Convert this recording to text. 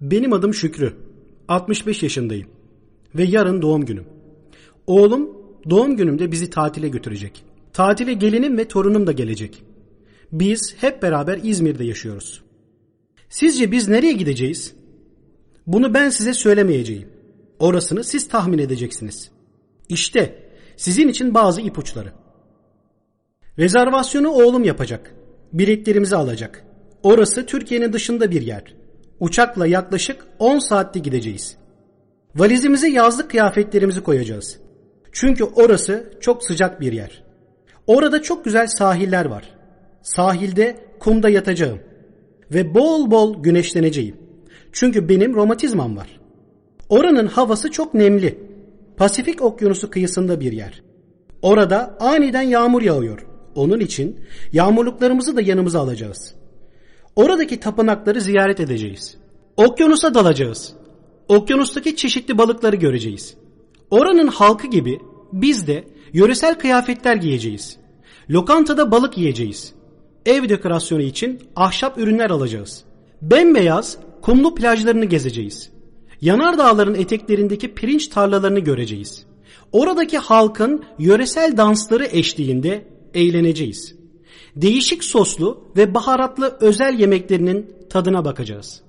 Benim adım Şükrü. 65 yaşındayım. Ve yarın doğum günüm. Oğlum doğum günümde bizi tatile götürecek. Tatile gelinim ve torunum da gelecek. Biz hep beraber İzmir'de yaşıyoruz. Sizce biz nereye gideceğiz? Bunu ben size söylemeyeceğim. Orasını siz tahmin edeceksiniz. İşte sizin için bazı ipuçları. Rezervasyonu oğlum yapacak. Biletlerimizi alacak. Orası Türkiye'nin dışında bir yer. Uçakla yaklaşık 10 saatte gideceğiz. Valizimize yazlık kıyafetlerimizi koyacağız. Çünkü orası çok sıcak bir yer. Orada çok güzel sahiller var. Sahilde kumda yatacağım ve bol bol güneşleneceğim. Çünkü benim romatizmam var. Oranın havası çok nemli. Pasifik Okyanusu kıyısında bir yer. Orada aniden yağmur yağıyor. Onun için yağmurluklarımızı da yanımıza alacağız. Oradaki tapınakları ziyaret edeceğiz. Okyanusa dalacağız. Okyanustaki çeşitli balıkları göreceğiz. Oranın halkı gibi biz de yöresel kıyafetler giyeceğiz. Lokantada balık yiyeceğiz. Ev dekorasyonu için ahşap ürünler alacağız. Bembeyaz kumlu plajlarını gezeceğiz. Yanardağların eteklerindeki pirinç tarlalarını göreceğiz. Oradaki halkın yöresel dansları eşliğinde eğleneceğiz. Değişik soslu ve baharatlı özel yemeklerinin tadına bakacağız.